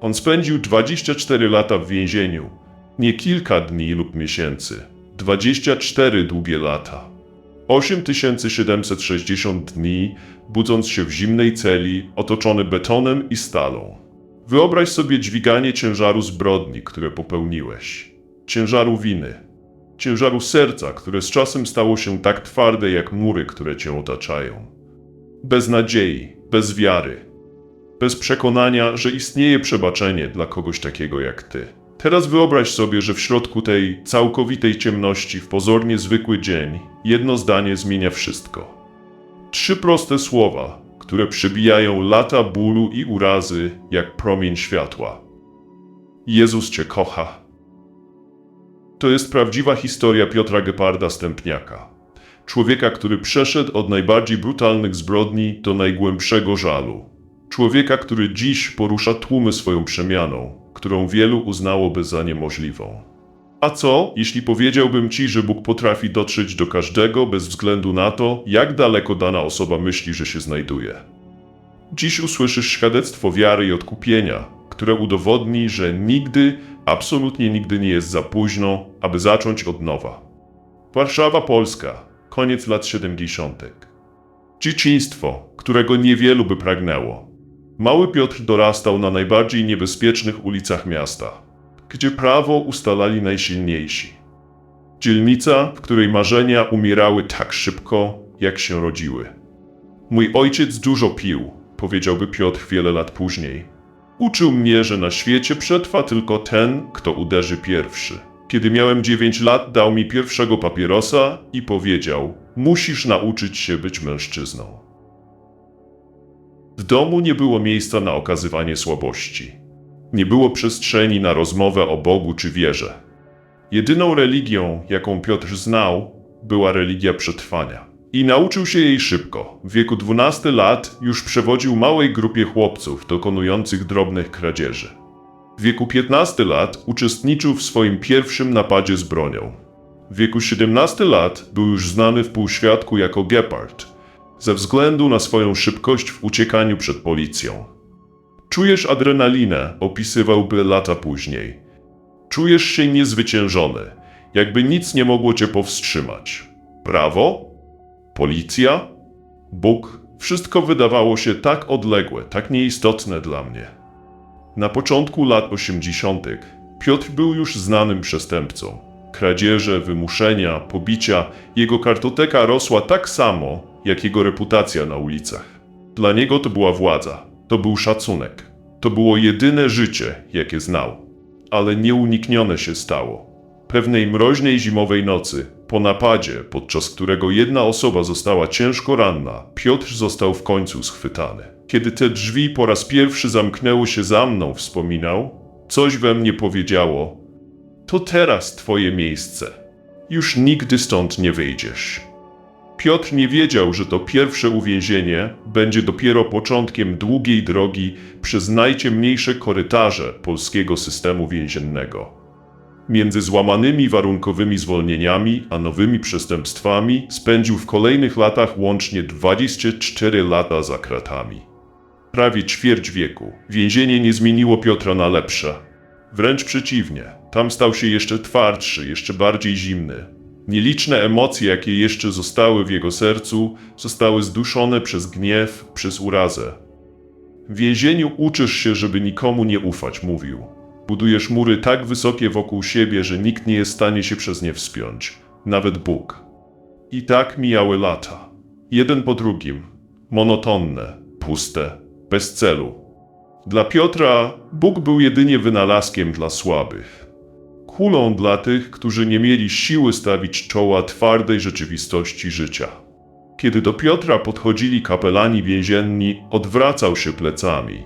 On spędził 24 lata w więzieniu. Nie kilka dni lub miesięcy. 24 długie lata. 8760 dni, budząc się w zimnej celi, otoczony betonem i stalą. Wyobraź sobie dźwiganie ciężaru zbrodni, które popełniłeś. Ciężaru winy. Ciężaru serca, które z czasem stało się tak twarde jak mury, które cię otaczają. Bez nadziei, bez wiary, bez przekonania, że istnieje przebaczenie dla kogoś takiego jak ty. Teraz wyobraź sobie, że w środku tej całkowitej ciemności, w pozornie zwykły dzień, jedno zdanie zmienia wszystko. Trzy proste słowa, które przybijają lata bólu i urazy jak promień światła. Jezus Cię kocha. To jest prawdziwa historia Piotra Geparda Stępniaka. Człowieka, który przeszedł od najbardziej brutalnych zbrodni do najgłębszego żalu. Człowieka, który dziś porusza tłumy swoją przemianą, którą wielu uznałoby za niemożliwą. A co, jeśli powiedziałbym ci, że Bóg potrafi dotrzeć do każdego bez względu na to, jak daleko dana osoba myśli, że się znajduje? Dziś usłyszysz świadectwo wiary i odkupienia, które udowodni, że nigdy, absolutnie nigdy nie jest za późno, aby zacząć od nowa. Warszawa Polska, koniec lat 70. Dzieciństwo, którego niewielu by pragnęło. Mały Piotr dorastał na najbardziej niebezpiecznych ulicach miasta, gdzie prawo ustalali najsilniejsi. Dzielnica, w której marzenia umierały tak szybko, jak się rodziły. Mój ojciec dużo pił, powiedziałby Piotr wiele lat później. Uczył mnie, że na świecie przetrwa tylko ten, kto uderzy pierwszy. Kiedy miałem 9 lat, dał mi pierwszego papierosa i powiedział: Musisz nauczyć się być mężczyzną. W domu nie było miejsca na okazywanie słabości. Nie było przestrzeni na rozmowę o Bogu czy wierze. Jedyną religią, jaką Piotr znał, była religia przetrwania. I nauczył się jej szybko. W wieku 12 lat już przewodził małej grupie chłopców dokonujących drobnych kradzieży. W wieku 15 lat uczestniczył w swoim pierwszym napadzie z bronią. W wieku 17 lat był już znany w półświadku jako Gepard, ze względu na swoją szybkość w uciekaniu przed policją. Czujesz adrenalinę, opisywałby lata później. Czujesz się niezwyciężony, jakby nic nie mogło cię powstrzymać. Prawo? Policja? Bóg? Wszystko wydawało się tak odległe, tak nieistotne dla mnie. Na początku lat 80. Piotr był już znanym przestępcą. Kradzieże, wymuszenia, pobicia, jego kartoteka rosła tak samo, jak jego reputacja na ulicach. Dla niego to była władza, to był szacunek, to było jedyne życie, jakie znał. Ale nieuniknione się stało. Pewnej mroźnej zimowej nocy, po napadzie, podczas którego jedna osoba została ciężko ranna, Piotr został w końcu schwytany. Kiedy te drzwi po raz pierwszy zamknęły się za mną, wspominał, coś we mnie powiedziało: To teraz twoje miejsce. Już nigdy stąd nie wyjdziesz. Piotr nie wiedział, że to pierwsze uwięzienie będzie dopiero początkiem długiej drogi przez najciemniejsze korytarze polskiego systemu więziennego. Między złamanymi warunkowymi zwolnieniami a nowymi przestępstwami spędził w kolejnych latach łącznie 24 lata za kratami. Prawie ćwierć wieku. Więzienie nie zmieniło Piotra na lepsze. Wręcz przeciwnie, tam stał się jeszcze twardszy, jeszcze bardziej zimny. Nieliczne emocje, jakie jeszcze zostały w jego sercu, zostały zduszone przez gniew, przez urazę. W więzieniu uczysz się, żeby nikomu nie ufać, mówił. Budujesz mury tak wysokie wokół siebie, że nikt nie jest w stanie się przez nie wspiąć, nawet Bóg. I tak mijały lata. Jeden po drugim. Monotonne, puste, bez celu. Dla Piotra Bóg był jedynie wynalazkiem dla słabych. Kulą dla tych, którzy nie mieli siły stawić czoła twardej rzeczywistości życia. Kiedy do Piotra podchodzili kapelani więzienni, odwracał się plecami.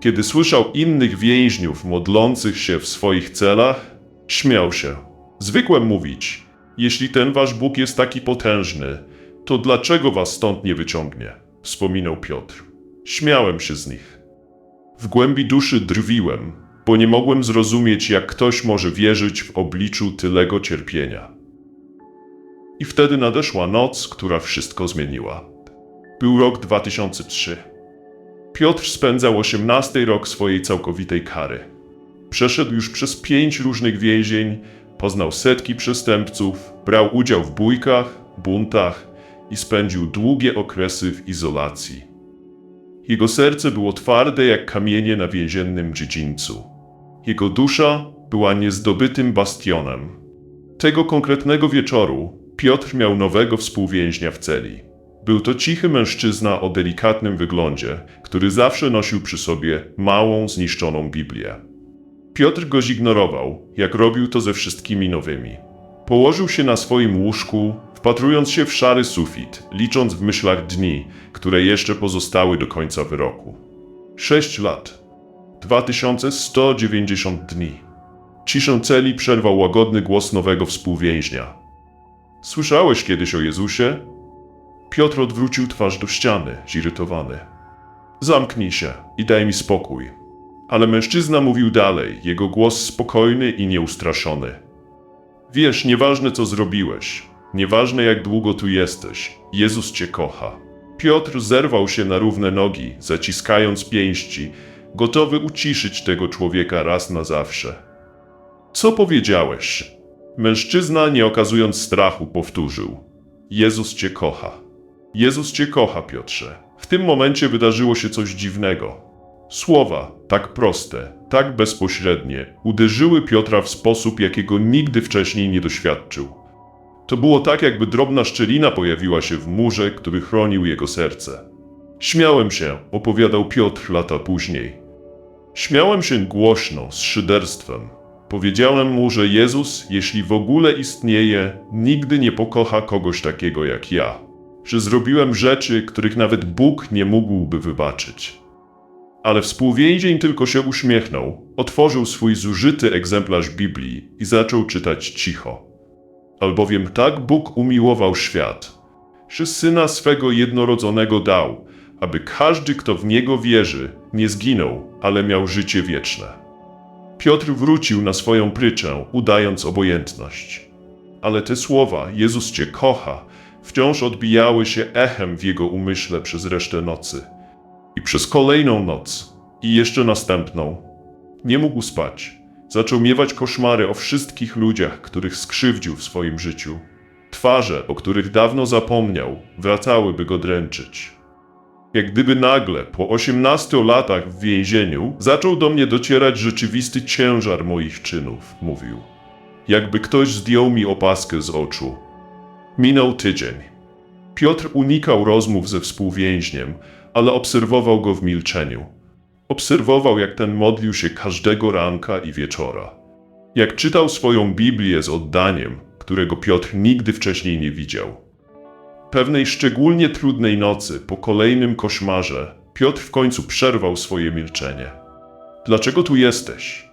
Kiedy słyszał innych więźniów modlących się w swoich celach, śmiał się. Zwykłem mówić: Jeśli ten wasz Bóg jest taki potężny, to dlaczego was stąd nie wyciągnie? Wspominał Piotr. Śmiałem się z nich. W głębi duszy drwiłem, bo nie mogłem zrozumieć, jak ktoś może wierzyć w obliczu tylego cierpienia. I wtedy nadeszła noc, która wszystko zmieniła. Był rok 2003. Piotr spędzał 18 rok swojej całkowitej kary. Przeszedł już przez pięć różnych więzień, poznał setki przestępców, brał udział w bójkach, buntach i spędził długie okresy w izolacji. Jego serce było twarde jak kamienie na więziennym dziedzińcu. Jego dusza była niezdobytym bastionem. Tego konkretnego wieczoru Piotr miał nowego współwięźnia w celi. Był to cichy mężczyzna o delikatnym wyglądzie, który zawsze nosił przy sobie małą, zniszczoną Biblię. Piotr go zignorował, jak robił to ze wszystkimi nowymi. Położył się na swoim łóżku, wpatrując się w szary sufit, licząc w myślach dni, które jeszcze pozostały do końca wyroku. Sześć lat. 2190 dni. Ciszę celi przerwał łagodny głos nowego współwięźnia. Słyszałeś kiedyś o Jezusie? Piotr odwrócił twarz do ściany, zirytowany. Zamknij się i daj mi spokój. Ale mężczyzna mówił dalej, jego głos spokojny i nieustraszony. Wiesz, nieważne co zrobiłeś, nieważne jak długo tu jesteś, Jezus cię kocha. Piotr zerwał się na równe nogi, zaciskając pięści, gotowy uciszyć tego człowieka raz na zawsze. Co powiedziałeś? Mężczyzna, nie okazując strachu, powtórzył: Jezus cię kocha. Jezus cię kocha, Piotrze. W tym momencie wydarzyło się coś dziwnego. Słowa, tak proste, tak bezpośrednie, uderzyły Piotra w sposób, jakiego nigdy wcześniej nie doświadczył. To było tak, jakby drobna szczelina pojawiła się w murze, który chronił jego serce. Śmiałem się, opowiadał Piotr lata później. Śmiałem się głośno, z szyderstwem. Powiedziałem mu, że Jezus, jeśli w ogóle istnieje, nigdy nie pokocha kogoś takiego jak ja. Że zrobiłem rzeczy, których nawet Bóg nie mógłby wybaczyć. Ale współwięzień tylko się uśmiechnął, otworzył swój zużyty egzemplarz Biblii i zaczął czytać cicho. Albowiem tak Bóg umiłował świat, że syna swego jednorodzonego dał, aby każdy, kto w niego wierzy, nie zginął, ale miał życie wieczne. Piotr wrócił na swoją pryczę, udając obojętność. Ale te słowa, Jezus cię kocha, wciąż odbijały się echem w jego umyśle przez resztę nocy. I przez kolejną noc, i jeszcze następną, nie mógł spać. Zaczął miewać koszmary o wszystkich ludziach, których skrzywdził w swoim życiu. Twarze, o których dawno zapomniał, wracały, by go dręczyć. Jak gdyby nagle, po 18 latach w więzieniu, zaczął do mnie docierać rzeczywisty ciężar moich czynów, mówił. Jakby ktoś zdjął mi opaskę z oczu. Minął tydzień. Piotr unikał rozmów ze współwięźniem, ale obserwował go w milczeniu. Obserwował, jak ten modlił się każdego ranka i wieczora. Jak czytał swoją Biblię z oddaniem, którego Piotr nigdy wcześniej nie widział. Pewnej szczególnie trudnej nocy, po kolejnym koszmarze, Piotr w końcu przerwał swoje milczenie. Dlaczego tu jesteś?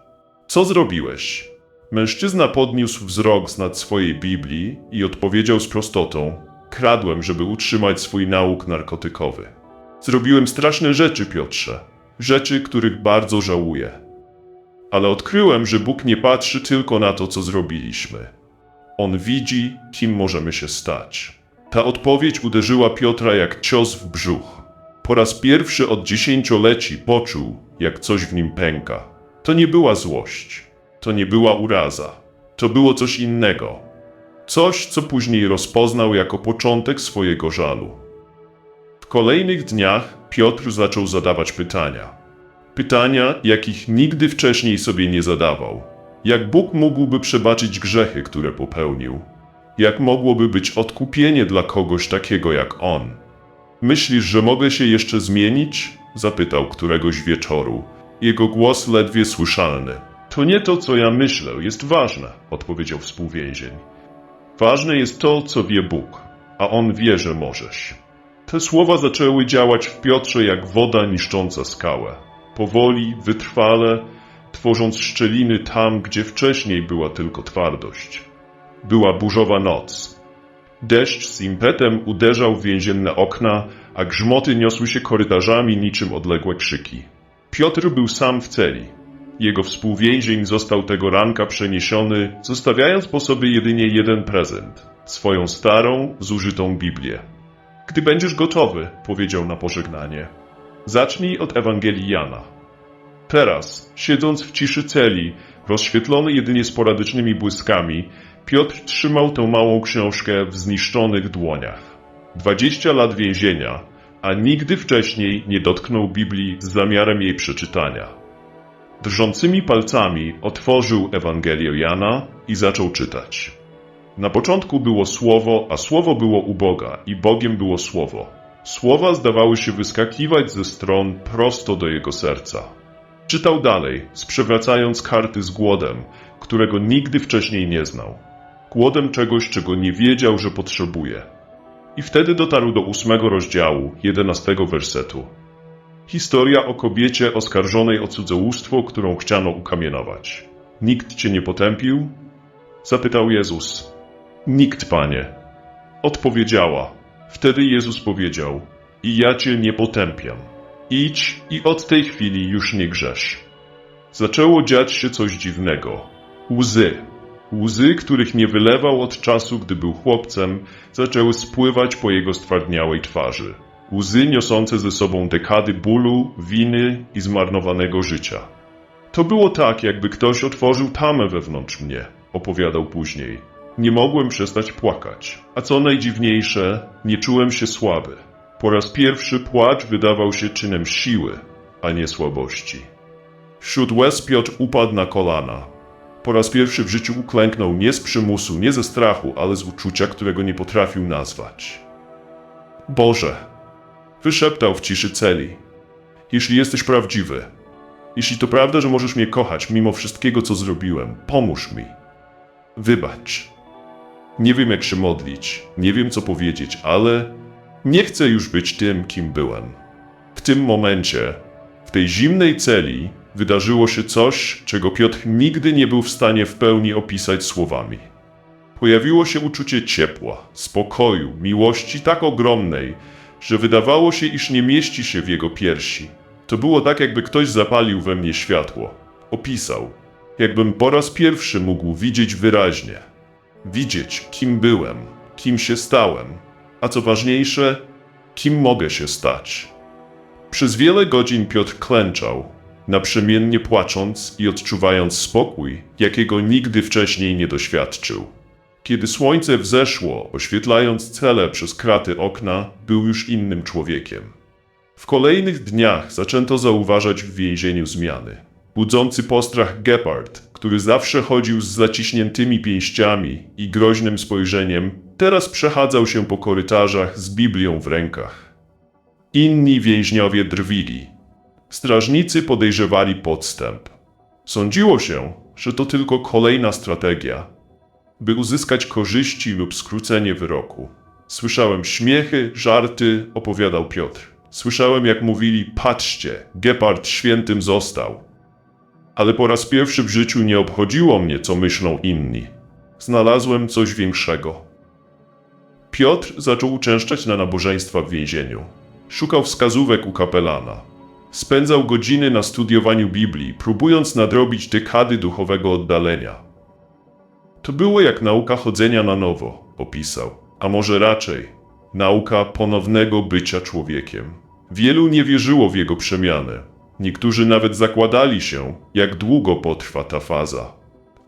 Co zrobiłeś? Mężczyzna podniósł wzrok z nad swojej Biblii i odpowiedział z prostotą: Kradłem, żeby utrzymać swój nauk narkotykowy. Zrobiłem straszne rzeczy, Piotrze. Rzeczy, których bardzo żałuję. Ale odkryłem, że Bóg nie patrzy tylko na to, co zrobiliśmy. On widzi, kim możemy się stać. Ta odpowiedź uderzyła Piotra jak cios w brzuch. Po raz pierwszy od dziesięcioleci poczuł, jak coś w nim pęka. To nie była złość, to nie była uraza, to było coś innego. Coś, co później rozpoznał jako początek swojego żalu. W kolejnych dniach Piotr zaczął zadawać pytania. Pytania, jakich nigdy wcześniej sobie nie zadawał. Jak Bóg mógłby przebaczyć grzechy, które popełnił? Jak mogłoby być odkupienie dla kogoś takiego jak on? Myślisz, że mogę się jeszcze zmienić? Zapytał któregoś wieczoru. Jego głos ledwie słyszalny. To nie to, co ja myślę, jest ważne, odpowiedział współwięzień. Ważne jest to, co wie Bóg, a on wie, że możesz. Te słowa zaczęły działać w Piotrze jak woda niszcząca skałę. Powoli, wytrwale, tworząc szczeliny tam, gdzie wcześniej była tylko twardość. Była burzowa noc. Deszcz z impetem uderzał w więzienne okna, a grzmoty niosły się korytarzami niczym odległe krzyki. Piotr był sam w celi. Jego współwięzień został tego ranka przeniesiony, zostawiając po sobie jedynie jeden prezent swoją starą, zużytą Biblię. Gdy będziesz gotowy, powiedział na pożegnanie. Zacznij od Ewangelii Jana. Teraz, siedząc w ciszy celi, rozświetlony jedynie sporadycznymi błyskami, Piotr trzymał tę małą książkę w zniszczonych dłoniach. Dwadzieścia lat więzienia, a nigdy wcześniej nie dotknął Biblii z zamiarem jej przeczytania. Drżącymi palcami otworzył Ewangelię Jana i zaczął czytać. Na początku było Słowo, a Słowo było u Boga i Bogiem było Słowo. Słowa zdawały się wyskakiwać ze stron prosto do jego serca. Czytał dalej, sprzewracając karty z głodem, którego nigdy wcześniej nie znał. Głodem czegoś, czego nie wiedział, że potrzebuje. I wtedy dotarł do ósmego rozdziału, jedenastego wersetu. Historia o kobiecie oskarżonej o cudzołóstwo, którą chciano ukamienować. Nikt cię nie potępił? Zapytał Jezus. Nikt, panie. Odpowiedziała. Wtedy Jezus powiedział: I ja cię nie potępiam. Idź i od tej chwili już nie grzesz. Zaczęło dziać się coś dziwnego. Łzy. Łzy, których nie wylewał od czasu, gdy był chłopcem, zaczęły spływać po jego stwardniałej twarzy. Łzy niosące ze sobą dekady bólu, winy i zmarnowanego życia. To było tak, jakby ktoś otworzył tamę wewnątrz mnie, opowiadał później. Nie mogłem przestać płakać. A co najdziwniejsze, nie czułem się słaby. Po raz pierwszy płacz wydawał się czynem siły, a nie słabości. Wśród łez Piotr upadł na kolana. Po raz pierwszy w życiu uklęknął nie z przymusu, nie ze strachu, ale z uczucia, którego nie potrafił nazwać. Boże, wyszeptał w ciszy celi. Jeśli jesteś prawdziwy, jeśli to prawda, że możesz mnie kochać mimo wszystkiego, co zrobiłem, pomóż mi. Wybacz. Nie wiem, jak się modlić, nie wiem, co powiedzieć, ale nie chcę już być tym, kim byłem. W tym momencie, w tej zimnej celi, wydarzyło się coś, czego Piotr nigdy nie był w stanie w pełni opisać słowami. Pojawiło się uczucie ciepła, spokoju, miłości tak ogromnej, że wydawało się, iż nie mieści się w jego piersi. To było tak, jakby ktoś zapalił we mnie światło. Opisał, jakbym po raz pierwszy mógł widzieć wyraźnie. Widzieć, kim byłem, kim się stałem, a co ważniejsze, kim mogę się stać. Przez wiele godzin Piotr klęczał, naprzemiennie płacząc i odczuwając spokój, jakiego nigdy wcześniej nie doświadczył. Kiedy słońce wzeszło, oświetlając cele przez kraty okna, był już innym człowiekiem. W kolejnych dniach zaczęto zauważać w więzieniu zmiany. Budzący postrach Gepard, który zawsze chodził z zaciśniętymi pięściami i groźnym spojrzeniem, teraz przechadzał się po korytarzach z Biblią w rękach. Inni więźniowie drwili. Strażnicy podejrzewali podstęp. Sądziło się, że to tylko kolejna strategia, by uzyskać korzyści lub skrócenie wyroku. Słyszałem śmiechy, żarty, opowiadał Piotr. Słyszałem, jak mówili: Patrzcie, Gepard świętym został. Ale po raz pierwszy w życiu nie obchodziło mnie, co myślą inni. Znalazłem coś większego. Piotr zaczął uczęszczać na nabożeństwa w więzieniu. Szukał wskazówek u kapelana. Spędzał godziny na studiowaniu Biblii, próbując nadrobić dekady duchowego oddalenia. To było jak nauka chodzenia na nowo, opisał, a może raczej nauka ponownego bycia człowiekiem. Wielu nie wierzyło w jego przemianę. Niektórzy nawet zakładali się, jak długo potrwa ta faza.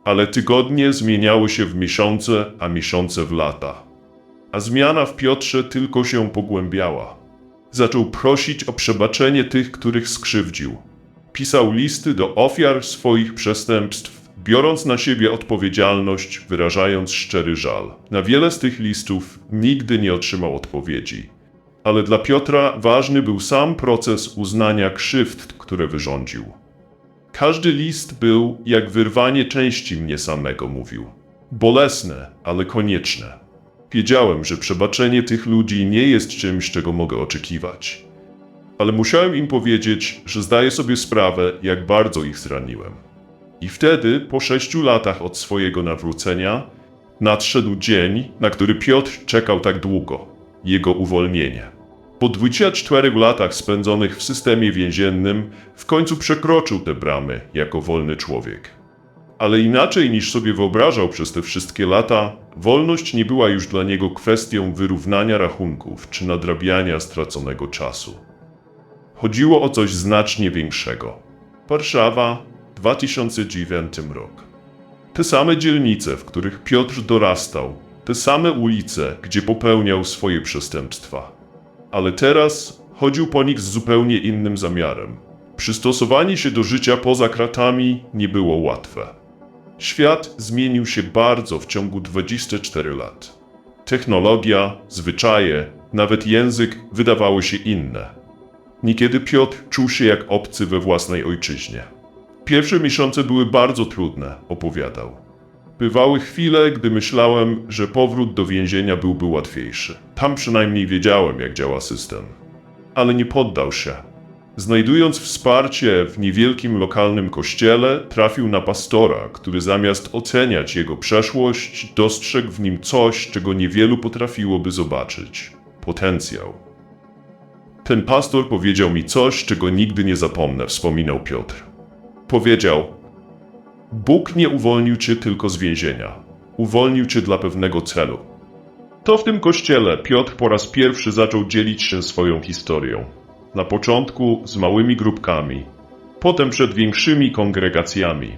Ale tygodnie zmieniały się w miesiące, a miesiące w lata. A zmiana w Piotrze tylko się pogłębiała. Zaczął prosić o przebaczenie tych, których skrzywdził. Pisał listy do ofiar swoich przestępstw, biorąc na siebie odpowiedzialność, wyrażając szczery żal. Na wiele z tych listów nigdy nie otrzymał odpowiedzi. Ale dla Piotra ważny był sam proces uznania krzywd, które wyrządził. Każdy list był jak wyrwanie części mnie samego, mówił. Bolesne, ale konieczne. Wiedziałem, że przebaczenie tych ludzi nie jest czymś, czego mogę oczekiwać. Ale musiałem im powiedzieć, że zdaję sobie sprawę, jak bardzo ich zraniłem. I wtedy, po sześciu latach od swojego nawrócenia, nadszedł dzień, na który Piotr czekał tak długo jego uwolnienie. Po 24 latach spędzonych w systemie więziennym, w końcu przekroczył te bramy jako wolny człowiek. Ale inaczej niż sobie wyobrażał przez te wszystkie lata, wolność nie była już dla niego kwestią wyrównania rachunków czy nadrabiania straconego czasu. Chodziło o coś znacznie większego. Warszawa, 2009 rok. Te same dzielnice, w których Piotr dorastał, te same ulice, gdzie popełniał swoje przestępstwa. Ale teraz chodził po nich z zupełnie innym zamiarem. Przystosowanie się do życia poza kratami nie było łatwe. Świat zmienił się bardzo w ciągu 24 lat. Technologia, zwyczaje, nawet język wydawały się inne. Niekiedy Piotr czuł się jak obcy we własnej ojczyźnie. Pierwsze miesiące były bardzo trudne, opowiadał. Bywały chwile, gdy myślałem, że powrót do więzienia byłby łatwiejszy. Tam przynajmniej wiedziałem, jak działa system. Ale nie poddał się. Znajdując wsparcie w niewielkim lokalnym kościele, trafił na pastora, który zamiast oceniać jego przeszłość, dostrzegł w nim coś, czego niewielu potrafiłoby zobaczyć potencjał. Ten pastor powiedział mi coś, czego nigdy nie zapomnę, wspominał Piotr. Powiedział: Bóg nie uwolnił cię tylko z więzienia. Uwolnił cię dla pewnego celu. To w tym kościele Piotr po raz pierwszy zaczął dzielić się swoją historią. Na początku z małymi grupkami, potem przed większymi kongregacjami.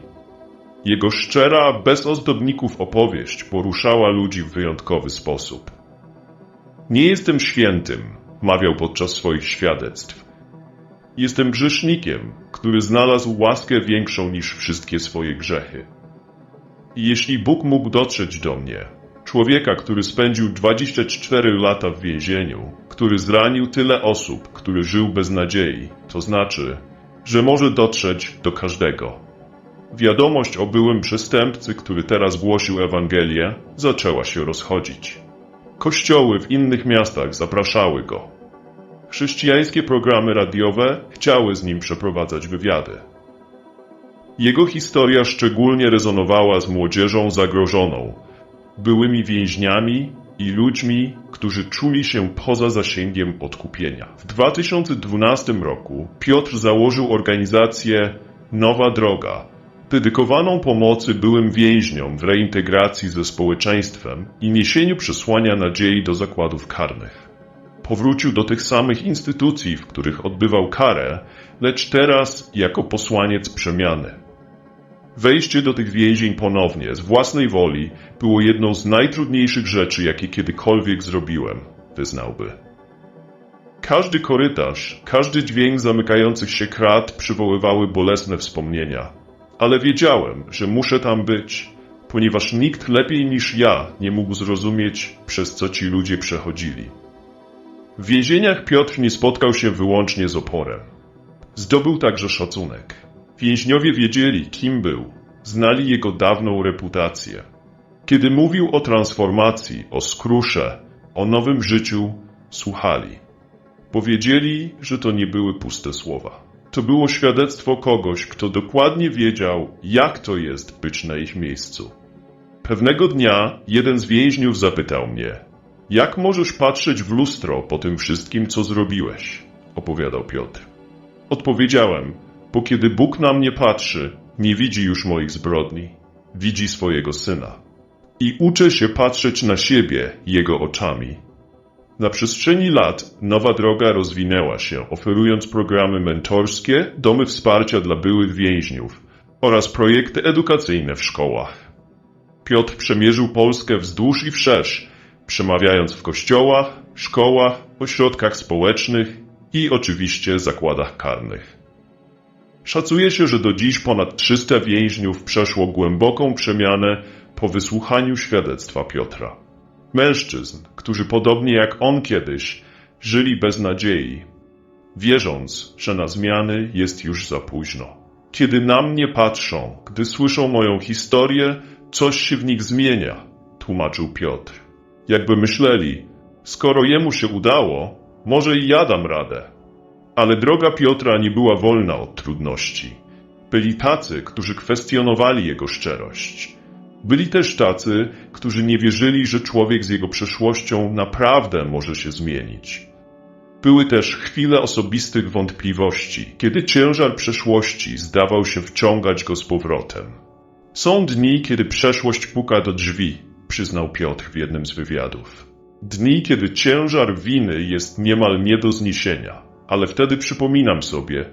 Jego szczera, bez ozdobników opowieść poruszała ludzi w wyjątkowy sposób. Nie jestem świętym, mawiał podczas swoich świadectw. Jestem grzesznikiem, który znalazł łaskę większą niż wszystkie swoje grzechy. I jeśli Bóg mógł dotrzeć do mnie, człowieka, który spędził 24 lata w więzieniu, który zranił tyle osób, który żył bez nadziei, to znaczy, że może dotrzeć do każdego. Wiadomość o byłym przestępcy, który teraz głosił Ewangelię, zaczęła się rozchodzić. Kościoły w innych miastach zapraszały go. Chrześcijańskie programy radiowe chciały z nim przeprowadzać wywiady. Jego historia szczególnie rezonowała z młodzieżą zagrożoną, byłymi więźniami i ludźmi, którzy czuli się poza zasięgiem odkupienia. W 2012 roku Piotr założył organizację Nowa Droga, dedykowaną pomocy byłym więźniom w reintegracji ze społeczeństwem i niesieniu przesłania nadziei do zakładów karnych. Powrócił do tych samych instytucji, w których odbywał karę, lecz teraz jako posłaniec przemiany. Wejście do tych więzień ponownie, z własnej woli, było jedną z najtrudniejszych rzeczy, jakie kiedykolwiek zrobiłem, wyznałby. Każdy korytarz, każdy dźwięk zamykających się krat przywoływały bolesne wspomnienia. Ale wiedziałem, że muszę tam być, ponieważ nikt lepiej niż ja nie mógł zrozumieć, przez co ci ludzie przechodzili. W więzieniach Piotr nie spotkał się wyłącznie z oporem. Zdobył także szacunek. Więźniowie wiedzieli, kim był, znali jego dawną reputację. Kiedy mówił o transformacji, o skrusze, o nowym życiu, słuchali. Powiedzieli, że to nie były puste słowa. To było świadectwo kogoś, kto dokładnie wiedział, jak to jest być na ich miejscu. Pewnego dnia jeden z więźniów zapytał mnie: Jak możesz patrzeć w lustro po tym wszystkim, co zrobiłeś? opowiadał Piotr. Odpowiedziałem: Bo kiedy Bóg na mnie patrzy, nie widzi już moich zbrodni, widzi swojego syna. I uczę się patrzeć na siebie jego oczami. Na przestrzeni lat nowa droga rozwinęła się, oferując programy mentorskie, domy wsparcia dla byłych więźniów oraz projekty edukacyjne w szkołach. Piotr przemierzył Polskę wzdłuż i wszerz, przemawiając w kościołach, szkołach, ośrodkach społecznych i oczywiście zakładach karnych. Szacuje się, że do dziś ponad 300 więźniów przeszło głęboką przemianę po wysłuchaniu świadectwa Piotra. Mężczyzn, którzy podobnie jak on kiedyś żyli bez nadziei, wierząc, że na zmiany jest już za późno. Kiedy na mnie patrzą, gdy słyszą moją historię, coś się w nich zmienia, tłumaczył Piotr. Jakby myśleli, skoro jemu się udało, może i ja dam radę. Ale droga Piotra nie była wolna od trudności. Byli tacy, którzy kwestionowali jego szczerość. Byli też tacy, którzy nie wierzyli, że człowiek z jego przeszłością naprawdę może się zmienić. Były też chwile osobistych wątpliwości, kiedy ciężar przeszłości zdawał się wciągać go z powrotem. Są dni, kiedy przeszłość puka do drzwi, przyznał Piotr w jednym z wywiadów. Dni, kiedy ciężar winy jest niemal nie do zniesienia. Ale wtedy przypominam sobie,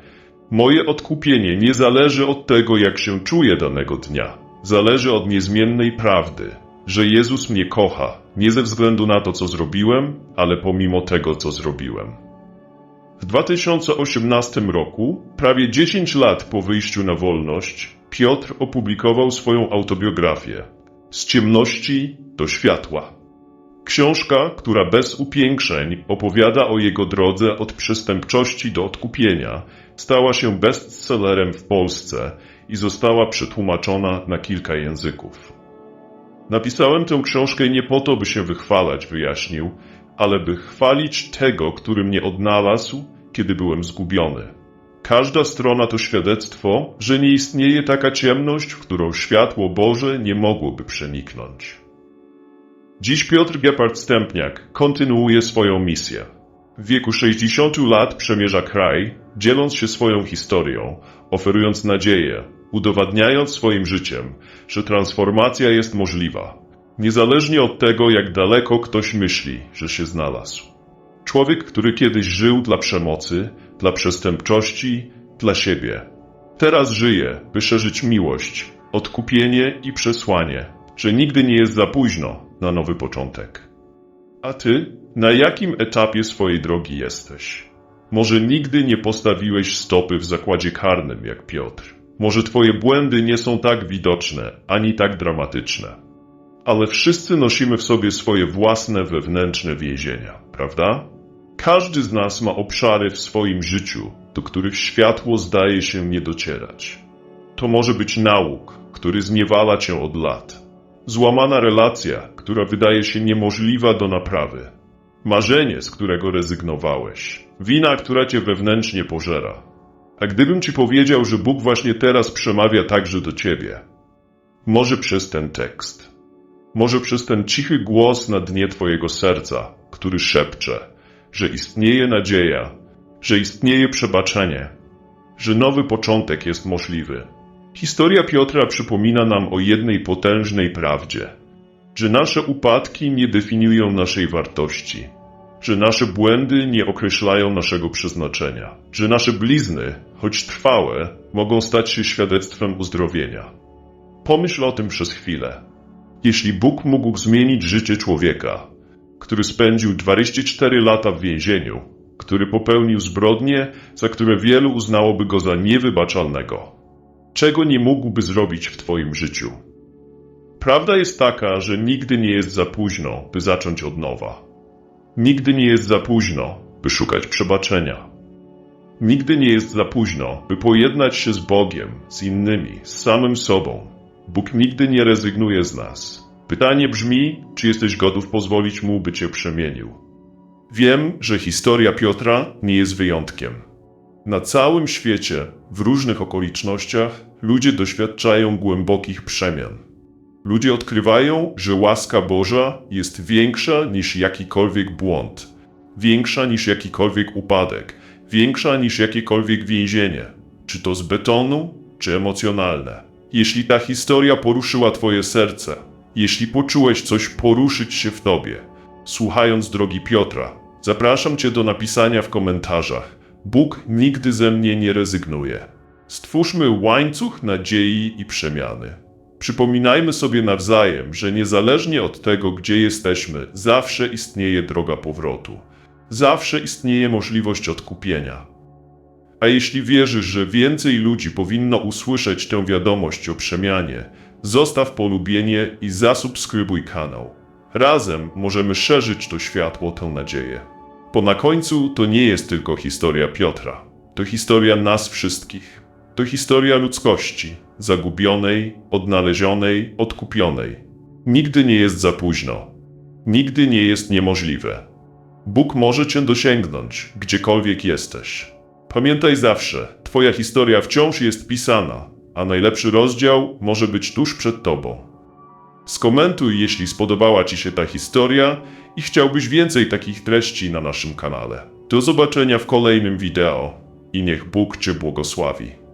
moje odkupienie nie zależy od tego, jak się czuję danego dnia. Zależy od niezmiennej prawdy, że Jezus mnie kocha, nie ze względu na to, co zrobiłem, ale pomimo tego, co zrobiłem. W 2018 roku, prawie 10 lat po wyjściu na wolność, Piotr opublikował swoją autobiografię Z ciemności do światła. Książka, która bez upiększeń opowiada o jego drodze od przestępczości do odkupienia, stała się bestsellerem w Polsce i została przetłumaczona na kilka języków. Napisałem tę książkę nie po to, by się wychwalać, wyjaśnił, ale by chwalić tego, który mnie odnalazł, kiedy byłem zgubiony. Każda strona to świadectwo, że nie istnieje taka ciemność, w którą światło Boże nie mogłoby przeniknąć. Dziś Piotr Gepard-Stępniak kontynuuje swoją misję. W wieku 60 lat przemierza kraj, dzieląc się swoją historią, oferując nadzieję, udowadniając swoim życiem, że transformacja jest możliwa, niezależnie od tego, jak daleko ktoś myśli, że się znalazł. Człowiek, który kiedyś żył dla przemocy, dla przestępczości, dla siebie. Teraz żyje, by szerzyć miłość, odkupienie i przesłanie, że nigdy nie jest za późno na nowy początek. A ty, na jakim etapie swojej drogi jesteś? Może nigdy nie postawiłeś stopy w zakładzie karnym jak Piotr. Może twoje błędy nie są tak widoczne, ani tak dramatyczne. Ale wszyscy nosimy w sobie swoje własne wewnętrzne więzienia, prawda? Każdy z nas ma obszary w swoim życiu, do których światło zdaje się nie docierać. To może być nauk, który zniewala cię od lat. Złamana relacja, która wydaje się niemożliwa do naprawy. Marzenie, z którego rezygnowałeś. Wina, która cię wewnętrznie pożera. A gdybym ci powiedział, że Bóg właśnie teraz przemawia także do ciebie, może przez ten tekst, może przez ten cichy głos na dnie twojego serca, który szepcze, że istnieje nadzieja, że istnieje przebaczenie, że nowy początek jest możliwy. Historia Piotra przypomina nam o jednej potężnej prawdzie, że nasze upadki nie definiują naszej wartości, że nasze błędy nie określają naszego przeznaczenia, że nasze blizny, choć trwałe, mogą stać się świadectwem uzdrowienia. Pomyśl o tym przez chwilę. Jeśli Bóg mógł zmienić życie człowieka, który spędził 24 lata w więzieniu, który popełnił zbrodnie, za które wielu uznałoby go za niewybaczalnego, czego nie mógłby zrobić w Twoim życiu? Prawda jest taka, że nigdy nie jest za późno, by zacząć od nowa. Nigdy nie jest za późno, by szukać przebaczenia. Nigdy nie jest za późno, by pojednać się z Bogiem, z innymi, z samym sobą. Bóg nigdy nie rezygnuje z nas. Pytanie brzmi, czy jesteś gotów pozwolić Mu, by Cię przemienił. Wiem, że historia Piotra nie jest wyjątkiem. Na całym świecie, w różnych okolicznościach, ludzie doświadczają głębokich przemian. Ludzie odkrywają, że łaska Boża jest większa niż jakikolwiek błąd, większa niż jakikolwiek upadek, większa niż jakiekolwiek więzienie, czy to z betonu, czy emocjonalne. Jeśli ta historia poruszyła Twoje serce, jeśli poczułeś coś poruszyć się w Tobie, słuchając drogi Piotra, zapraszam Cię do napisania w komentarzach. Bóg nigdy ze mnie nie rezygnuje. Stwórzmy łańcuch nadziei i przemiany. Przypominajmy sobie nawzajem, że niezależnie od tego, gdzie jesteśmy, zawsze istnieje droga powrotu. Zawsze istnieje możliwość odkupienia. A jeśli wierzysz, że więcej ludzi powinno usłyszeć tę wiadomość o przemianie, zostaw polubienie i zasubskrybuj kanał. Razem możemy szerzyć to światło, tę nadzieję. Bo na końcu to nie jest tylko historia Piotra. To historia nas wszystkich. To historia ludzkości, zagubionej, odnalezionej, odkupionej. Nigdy nie jest za późno. Nigdy nie jest niemożliwe. Bóg może cię dosięgnąć, gdziekolwiek jesteś. Pamiętaj zawsze, Twoja historia wciąż jest pisana, a najlepszy rozdział może być tuż przed Tobą. Skomentuj, jeśli spodobała Ci się ta historia i chciałbyś więcej takich treści na naszym kanale. Do zobaczenia w kolejnym wideo i niech Bóg Cię błogosławi.